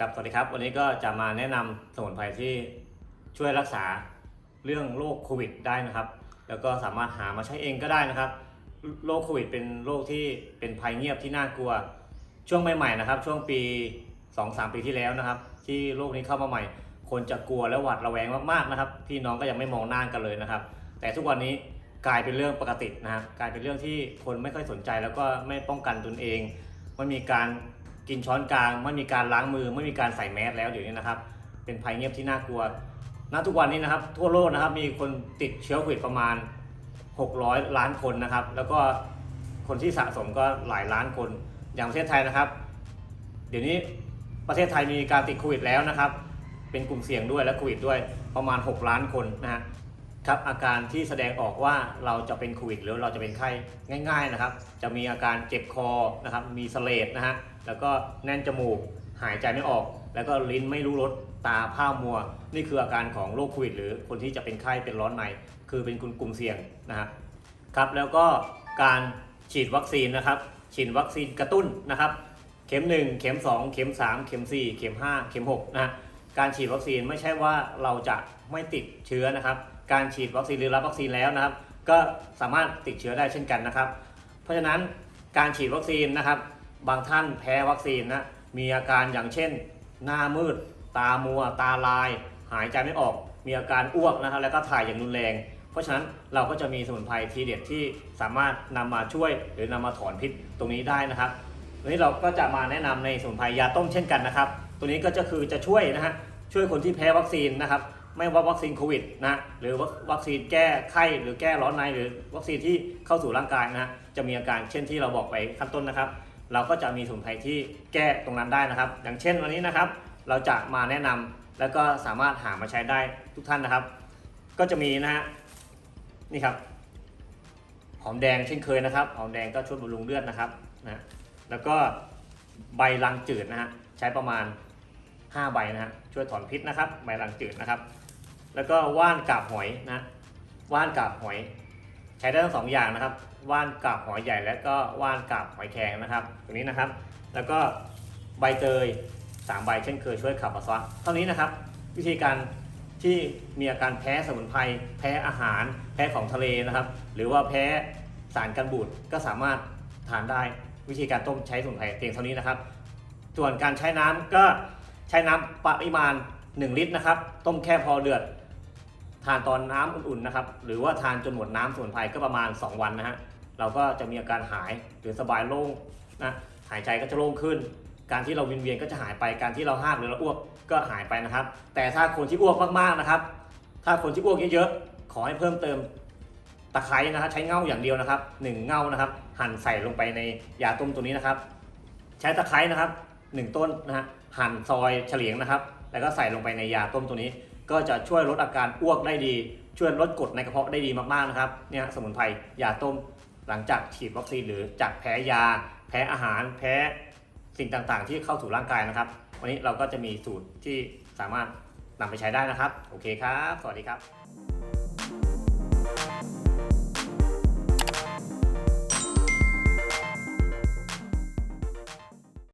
ครับสวัสดีครับ วันนี้ก็จะมาแนะนำสมุนไพรที่ช่วยรักษาเรื่องโรคโควิดได้นะครับ แล้วก็สามารถหามาใช้เองก็ได้นะครับโรคโควิดเป็นโรคที่เป็นภัยเงียบที่น่ากลัว ช่วงใหม่ๆนะครับ ช่วงปี 2-3 ปีที่แล้วนะครับ ที่โรคนี้เข้ามาใหม่ คนจะกลัวและหวาดระแวงมากๆนะครับ พี่น้องก็ยังไม่มองหน้ากันเลยนะครับ แต่ทุกวันนี้กลายเป็นเรื่องปกตินะครับกลายเป็นเรื่องที่คนไม่ค่อยสนใจแล้วก็ไม่ป้องกันตนเองไม่มีการ กินช้อนกลางไม่มีการล้างมือไม่มีการใส่แมสแล้วเดี๋ยวนี้นะครับ เป็นภัยเงียบที่น่ากลัวณทุกวันนี้นะครับ ทั่วโลกนะครับมีคนติดเชื้อโควิดประมาณ 600 ล้านคนนะครับ แล้วก็คนที่สะสมก็หลายล้านคน อย่างประเทศไทยนะครับ เดี๋ยวนี้ประเทศไทยมีการติดโควิดแล้วนะครับ เป็นกลุ่มเสี่ยงด้วยและโควิดด้วยประมาณ 6 ล้านคนนะฮะ ครับอาการที่แสดงออกว่าเราจะเป็นโควิดหรือเราจะเป็นไข้ง่าย ๆนะครับ จะมีอาการเจ็บคอนะครับมีเสลดนะฮะแล้วก็แน่นจมูกหายใจไม่ออก แล้วก็ลิ้นไม่รู้รสตาผ้ามัว นี่คืออาการของโรคโควิดหรือคนที่จะเป็นไข้เป็นร้อนในคือเป็นกลุ่มเสี่ยงนะฮะครับแล้วก็การฉีดวัคซีนนะครับ ฉีดวัคซีนกระตุ้นนะครับ เข็ม 1 เข็ม 2 เข็ม 3 เข็ม 4 เข็ม 5 เข็ม6นะฮะการฉีดวัคซีนไม่ใช่ว่าเราจะไม่ติดเชื้อนะครับ การฉีดวัคซีนหรือรับวัคซีนแล้วนะครับ ก็สามารถติดเชื้อได้เช่นกันนะครับ เพราะฉะนั้นการฉีดวัคซีนนะครับ บางท่านแพ้วัคซีนนะมีอาการอย่างเช่น หน้ามืด ตามัว ตาลาย หายใจไม่ออก มีอาการอ้วกนะครับ แล้วก็ถ่ายอย่างรุนแรง เพราะฉะนั้นเราก็จะมีสมุนไพรทีเด็ดที่สามารถนำมาช่วยหรือนำมาถอนพิษตรงนี้ได้นะครับวันนี้เราก็จะมาแนะนำในสมุนไพรยาต้มเช่นกันนะครับ ตัวนี้ก็จะคือจะช่วยนะฮะช่วยคนที่แพ้วัคซีนนะครับ ไม่ว่าวัคซีนโควิดนะหรือวัคซีนแก้ไข้หรือแก้ร้อนในหรือวัคซีนที่เข้าสู่ร่างกายนะจะมีอาการเช่นที่เราบอกไปขั้นต้นนะครับ เราก็จะมีสมุนไพรที่แก้ตรงนั้นได้นะครับ อย่างเช่นวันนี้นะครับ เราจะมาแนะนำแล้วก็สามารถหามาใช้ได้ทุกท่านนะครับ ก็จะมีนะฮะนี่ครับหอมแดงเช่นเคยนะครับหอมแดงก็ช่วยบำรุงเลือดนะครับนะแล้วก็ใบลังจืดนะฮะใช้ประมาณ 5 ใบนะฮะช่วยถอนพิษนะครับใบลังจืดนะครับ แล้วก็ว่านกาบหอยนะว่านกาบหอย ใช้ได้ทั้งสองอย่างนะครับ ว่านกาบหอยใหญ่ และก็ว่านกาบหอยแครงนะครับตรงนี้นะครับ แล้วก็ใบเตย3ใบเช่นเคยช่วยขับปัสสาวะเท่านี้นะครับ วิธีการที่มีอาการแพ้สมุนไพรแพ้อาหาร แพ้ของทะเลนะครับ หรือว่าแพ้สารกันบูดก็สามารถทานได้วิธีการต้มใช้สมุนไพรเพียงเท่านี้นะครับ ส่วนการใช้น้ำก็ ใช้น้ำปริมาณ 1 ลิตรนะครับ ต้มแค่พอเดือด ทานตอนน้ำอุ่นๆนะครับ หรือว่าทานจนหมดน้ำสมุนไพรก็ประมาณ 2 วันนะฮะ เราก็จะมีอาการหายหรือสบายโล่งนะ หายใจก็จะโล่งขึ้น การที่เราวินเวียนก็จะหายไป การที่เราห้ามหรือเราอ้วกก็หายไปนะครับ แต่ถ้าคนที่อ้วกมากๆนะครับ ถ้าคนที่อ้วกเยอะๆ ขอให้เพิ่มเติมตะไคร้นะครับใช้เง่าอย่างเดียวนะครับหนึ่งเง่านะครับ หั่นใส่ลงไปในยาต้มตัวนี้นะครับ ใช้ตะไคร้นะครับ หนึ่งต้นนะฮะหั่นซอยเฉลียงนะครับ แล้วก็ใส่ลงไปในยาต้มตัวนี้ ก็จะช่วยลดอาการอ้วกได้ดี ช่วยลดกรดในกระเพาะได้ดีมากๆนะครับเนี่ยสมุนไพรยาต้มหลังจากฉีดวัคซีนหรือจากแพ้ยา แพ้อาหาร แพ้สิ่งต่างๆ ที่เข้าสู่ร่างกายนะครับ วันนี้เราก็จะมีสูตรที่สามารถนำไปใช้ได้นะครับ โอเคครับ สวัสดีครับ